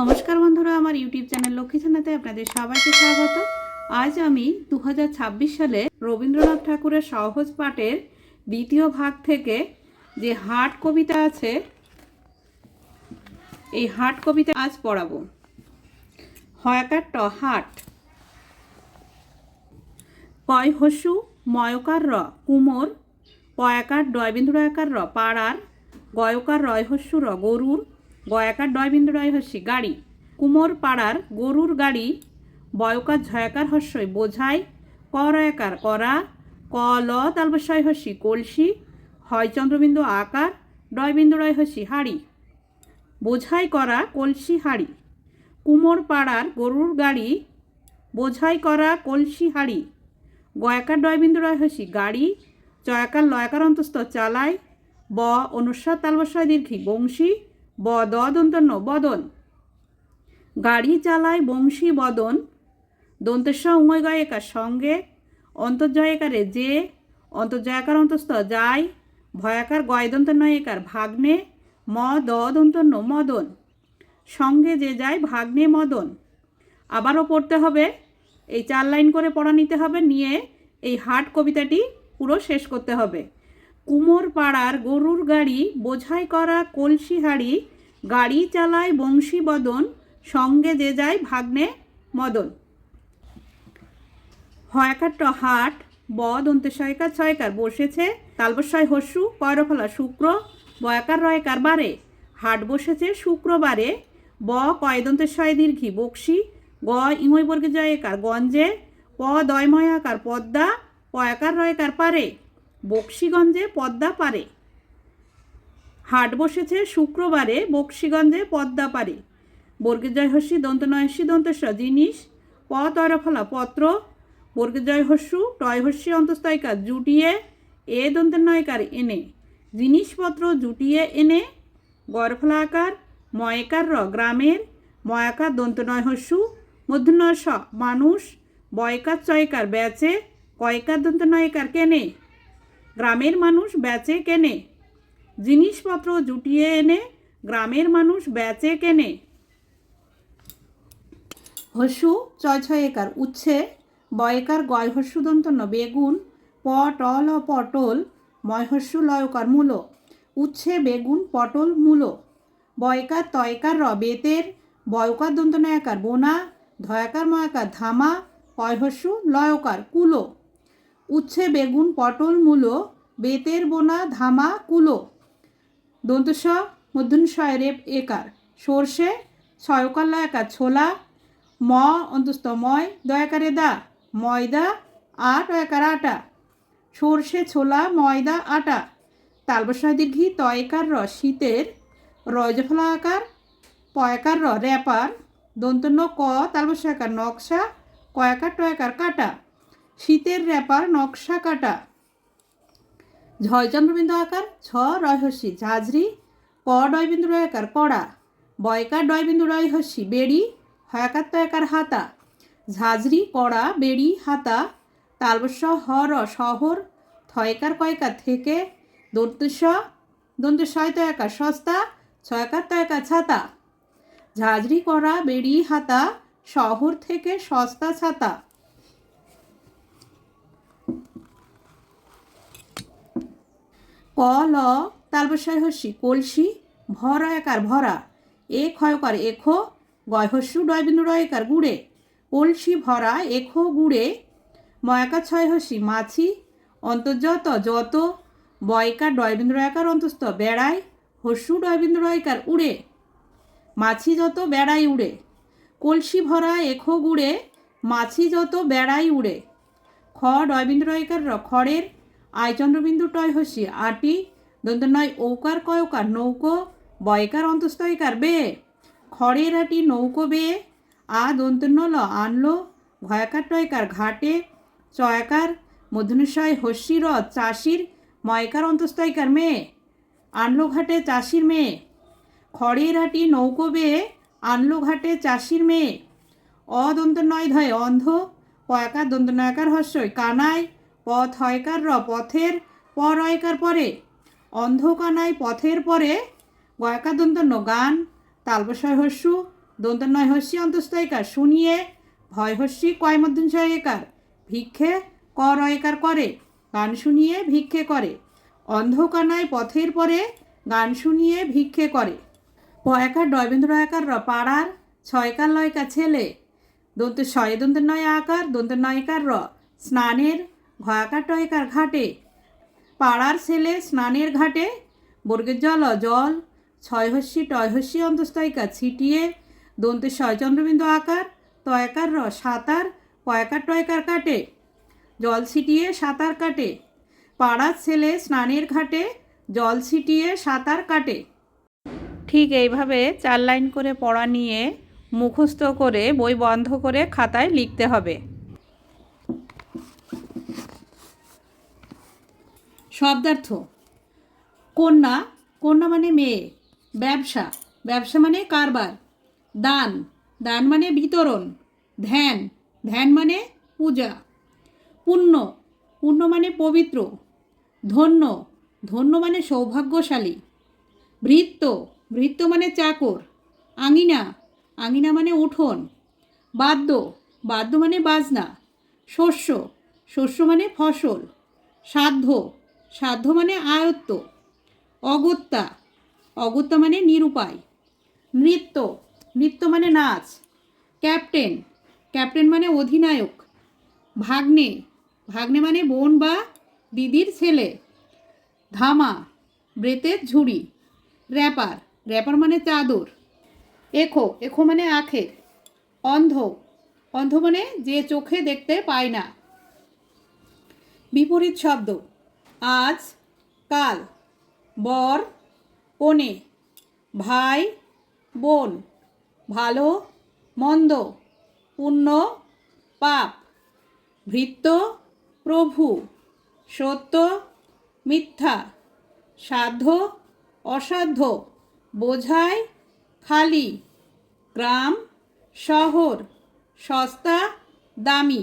নমস্কার বন্ধুরা, আমার ইউটিউব চ্যানেল লক্ষ্মী ছানাতে আপনাদের সবাইকে স্বাগত। আজ আমি দু হাজার ছাব্বিশ সালে রবীন্দ্রনাথ ঠাকুরের সহজ পাঠের দ্বিতীয় ভাগ থেকে যে হাট কবিতা আছে, এই হাট কবিতা আজ পড়াবো। হয়াকার ট হাট। কয় হসু ময়কার র, কুমোর। পয়াকার ডয়বিন্দু রয়াকার র, পাড়ার। গয়কার রয় হস্যু র, গরুর। গয়াকার ডয়বিন্দু রয় হস্যি গাড়ি। কুমোর পাড়ার গরুর গাড়ি, বয়কার ঝয়াকার হস্যই বোঝাই ক রয়াকার করা, ক ল তালবস্যয় হস্যি কলসি হয় চন্দ্রবিন্দু আকার ডয়বিন্দু রয় হস্যি হাড়ি। বোঝাই করা, কলসি, হাড়ি। কুমোর পাড়ার গরুর গাড়ি, বোঝাই করা, কলসি, হাড়ি। গয়াকার ডয়বিন্দু রয় হসি গাড়ি। চয়াকার লয়াকার অন্তস্থ চালায় ব অনুস্বার তালবস্বয় দীর্ঘি, বংশী। ব দন্তন্য বদন। গাড়ি চালায় বংশী বদন। দন্তেশ্বর উময় গয়িকার সঙ্গে অন্তর্জয়কারে যে, অন্তর্জয়াকার অন্তস্থ যায় ভয়াকার গয়দন্ত নয়িকার ভাগ্নে ম দ দন্তন্য মদন। সঙ্গে যে যায় ভাগ্নে, মদন। আবারও পড়তে হবে, এই চার লাইন করে পড়া নিতে হবে, নিয়ে এই হাট কবিতাটি পুরো শেষ করতে হবে। কুমোর পাড়ার গরুর গাড়ি, বোঝাই করা কলসি হাড়ি, গাড়ি চালায় বংশী বদন সঙ্গে যে যায় ভাগ্নে মদন। হয়াকার হাট ব দন্তেশয়কার ছয়কার, বসেছে তালবস্বয় হস্যু কয়রফলা শুক্র, বয়াকার রয়কার বারে হাট বসেছে শুক্রবারে, ব কয়দন্তেশয় দীর্ঘি বক্সি, গ ইময় বর্গে জয়কার গঞ্জে, প দয়ময়াকার পদ্মা, পয়াকার রয়কার পারে বক্সিগঞ্জে পদ্মা পারে হাট বসেছে শুক্রবারে বক্সিগঞ্জে পদ্মা পারে বর্গের জয় হস্যি দন্তনয়স্যি দন্তেশ্ব জিনিস প তরফলা পত্র বর্গের জয় হস্যু টয় হস্যি অন্তস্তয়কার জুটিয়ে এ দন্তের নয়কার এনে, জিনিসপত্র জুটিয়ে এনে গরফলা আকার, ময়কার র গ্রামের ময়াকার দন্ত নয় হস্যু মধ্যনয় স মানুষ, বয়কার চয়কার বেচে কয়কার দন্ত নয়কার কেনে গ্রামের মানুষ বেচে কেনে। জিনিসপত্র জুটিয়ে এনে গ্রামের মানুষ বেচে কেনে। হস্যু ছয় ছয় একার, উচ্ছে, বয়কার গয় হস্যু দন্তন্য বেগুন পটল ও পটল ময় হস্যু লয়কার মূলো, উচ্ছে, বেগুন, পটল, মূলো, বয়কার, তয়কার, র, বেতের, বয়কার দন্তনয়াকার বোনা, ধয়াকার ময়াকার ধামা কয়হস্যু লয়কার কুলো। উচ্ছে, বেগুন, পটল, মূলো, বেতের বোনা, ধামা, কুলো। দন্তস মধ্যনশয়, রেপ, একার। সর্ষে ছয়কার লয়াকার ছোলা, ম অন্তস্থ ময় দয়াকারে দা। ময়দা, আট একার আটা। সর্ষে, ছোলা, ময়দা, আটা। তালবসায় দীর্ঘি, তয়কার র শীতের। রজফলা আকার, পয়কার র র্যাপার। দন্তন্য ক তালবসাকার নকশা। কয়াকার, টয়াকার, কাটা। শীতের র্যাপার নকশা কাটা। ঝয়চন্দ্রবিন্দু আকার ছ রয়হস্যি। ঝাঁঝরি, ক ডয়বিন্দু রয়াকার কড়া। বয়কার, ডয়বিন্দু রয়হস্যি বেড়ি হয়াকার তয়াকার হাতা। ঝাঁঝরি, কড়া, বেড়ি, হাতা। তালবস্য হর শহর। থয়কার, কয়কার থেকে। দন্তেশ দন্তেশয় তয়াকার সস্তা। ছয়কার তয়াকার ছাতা। ঝাঁঝরি করা বেড়ি, হাতা। শহর থেকে সস্তা, ছাতা। ক, ল তালবসায় হস্যি, কলসি ভরা একার ভরা। এ, ক্ষয়কার এখো গয় গয়হস্যু ডয়বিন্দু, রয়কার, গুড়ে। কলসি, ভরা এখো গুড়ে। ময়াকার ছয় হস্যি, মাছি। অন্তর্যত, যত। বয়কার ডয়বিন্দু, রয়কার, অন্তস্থ বেড়ায় হস্যু, ডয়বিন্দু, রয়কার, উড়ে। মাছি, যত, বেড়াই, উড়ে। কলসি, ভরা এখো গুড়ে। মাছি, যত, বেড়াই, উড়ে। খ, ডয়বিন্দু, রয়কার, র খড়ের আয়চন্দ্রবিন্দু টয় হসি আটি দন্ত নয় ঔকার? কয়কার নৌকো, বয়কার অন্তস্তয়কার বে। খড়ের আটি নৌকো বে। আ দন্তন্য নল আনলো, ভয়াকার টয়কার ঘাটে, চয়াকার মধুনুষয় হস্যি র, চাষির, ময়কার অন্তস্তয়কার মেয়ে আনলো ঘাটে চাষির মেয়ে খড়ের হাটি নৌকো বেয়ে আনলো ঘাটে চাষির মেয়ে অদন্ত নয় ধয়, অন্ধ, পয়াকার দন্ত নয়কার হস্যই, কানায় পথ হয়কার র পথের পর রয়কার পরে। অন্ধ কানায় পথের পরে। গয়কার দন্ত ন গান তালবসয় হস্যু দন্ত নয় হস্যি অন্তস্তয়কার শুনিয়ে ভয় হস্যি কয় মধ্যঞ্চয় একার ভিক্ষে কর একার করে। গান শুনিয়ে ভিক্ষে করে। অন্ধকানায় পথের পরে। গান শুনিয়ে ভিক্ষে করে। পয়াকার ডয়বেন্দ্র আকার র পাড়ার ছয়কার লয়কার ছেলে। দন্ত ছয় দন্তের নয় আকার দন্ত নয়কার র স্নানের ঘয়াকার টয়কার ঘাটে, পাড়ার ছেলে স্নানের ঘাটে, বর্গের জল জল ছয়হস্যি টয়হস্যি অন্তস্তয়িকা ছিটিয়ে দন্তের ছয় চন্দ্রবিন্দু আকার, তয়কার র সাঁতার পয়কার টয়কার কাটে, জল ছিটিয়ে সাঁতার কাটে, পাড়ার ছেলে স্নানের ঘাটে, জল ছিটিয়ে সাঁতার কাটে। ঠিক এইভাবে চার লাইন করে পড়া নিয়ে মুখস্থ করে বই বন্ধ করে খাতায় লিখতে হবে। শব্দার্থ। কন্যা কন্যা মানে মেয়ে। ব্যবসা ব্যবসা মানে কারবার। দান দান মানে বিতরণ। ধ্যান ধ্যান মানে পূজা। পুণ্য পুণ্য মানে পবিত্র। ধন্য ধন্য মানে সৌভাগ্যশালী। ভৃত্য ভৃত্য মানে চাকর। আঙিনা আঙিনা মানে উঠোন। বাদ্য বাদ্য মানে বাজনা। শস্য শস্য মানে ফসল। সাধ্য সাধ্য মানে আয়ত্ত, অগত্যা অগত্যা মানে নিরুপায়, নৃত্য নৃত্য মানে নাচ, ক্যাপ্টেন ক্যাপ্টেন মানে অধিনায়ক, ভাগ্নে ভাগ্নে মানে বোন বা দিদির ছেলে, ধামা, ব্রেতের ঝুড়ি, র্যাপার র্যাপার মানে চাদর, এখো এখো মানে আখের, অন্ধ অন্ধ মানে যে চোখে দেখতে পায় না, বিপরীত শব্দ আজ, কাল, বর, কনে, ভাই, বোন, ভালো, মন্দ, পুণ্য, পাপ, ভৃত্য, প্রভু, সত্য, মিথ্যা, সাধ্য, অসাধ্য বোঝায় খালি, গ্রাম, শহর, সস্তা, দামি।